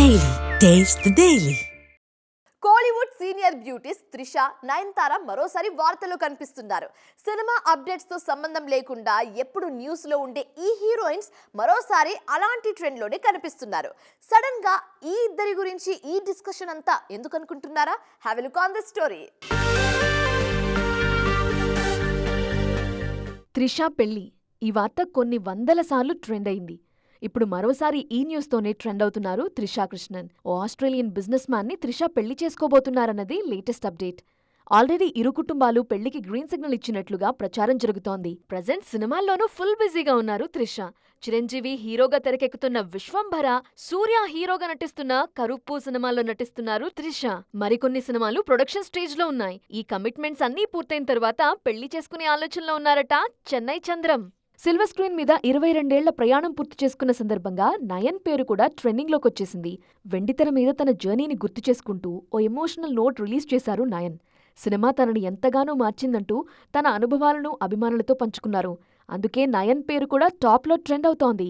Daily. Taste the Daily. Kollywood senior beauties Trisha Nayanthara మరోసారి వార్తల్లో కనిపిస్తున్నారు. సినిమా అప్డేట్స్తో సంబంధం లేకుండా ఎప్పుడు న్యూస్లో ఉండే ఈ హీరోయిన్స్ మరోసారి అలాంటి ట్రెండ్లోనే కనిపిస్తున్నారు. సడన్గా ఈ ఇద్దరి గురించి ఈ డిస్కషన్ అంతా ఎందుకు అనుకుంటున్నారా? Have look on the story Trisha పెళ్ళి ఈ వార్త కొన్ని వందల సార్లు ట్రెండ్ అయింది. ఇప్పుడు మరోసారి ఈ న్యూస్తోనే ట్రెండ్ అవుతున్నారు త్రిషా కృష్ణన్. ఓ ఆస్ట్రేలియన్ బిజినెస్ మ్యాన్ని త్రిష పెళ్ళి చేసుకోబోతున్నారన్నది లేటెస్ట్ అప్డేట్. ఆల్రెడీ ఇరు కుటుంబాలు పెళ్ళికి గ్రీన్ సిగ్నల్ ఇచ్చినట్లుగా ప్రచారం జరుగుతోంది. ప్రజెంట్ సినిమాల్లోనూ ఫుల్ బిజీగా ఉన్నారు త్రిష. చిరంజీవి హీరోగా తెరకెక్కుతున్న విశ్వంభర సూర్య హీరోగా నటిస్తున్న కరుప్పు సినిమాలో నటిస్తున్నారు త్రిష. మరికొన్ని సినిమాలు ప్రొడక్షన్ స్టేజ్లో ఉన్నాయి. ఈ కమిట్మెంట్స్ అన్నీ పూర్తయిన తర్వాత పెళ్ళి చేసుకునే ఆలోచనలో ఉన్నారట చెన్నై చంద్రం. సిల్వర్ స్క్రీన్ మీద ఇరవై రెండేళ్ళ ప్రయాణం పూర్తి చేసుకున్న సందర్భంగా నయన్ పేరు కూడా ట్రెండింగ్లోకి వచ్చేసింది. వెండితెర మీద తన జర్నీని గుర్తు చేసుకుంటూ ఓ ఎమోషనల్ నోట్ రిలీజ్ చేశారు నయన్. సినిమా తనని ఎంతగానో మార్చిందంటూ తన అనుభవాలను అభిమానులతో పంచుకున్నారు. అందుకే నయన్ పేరు కూడా టాప్లో ట్రెండ్ అవుతోంది.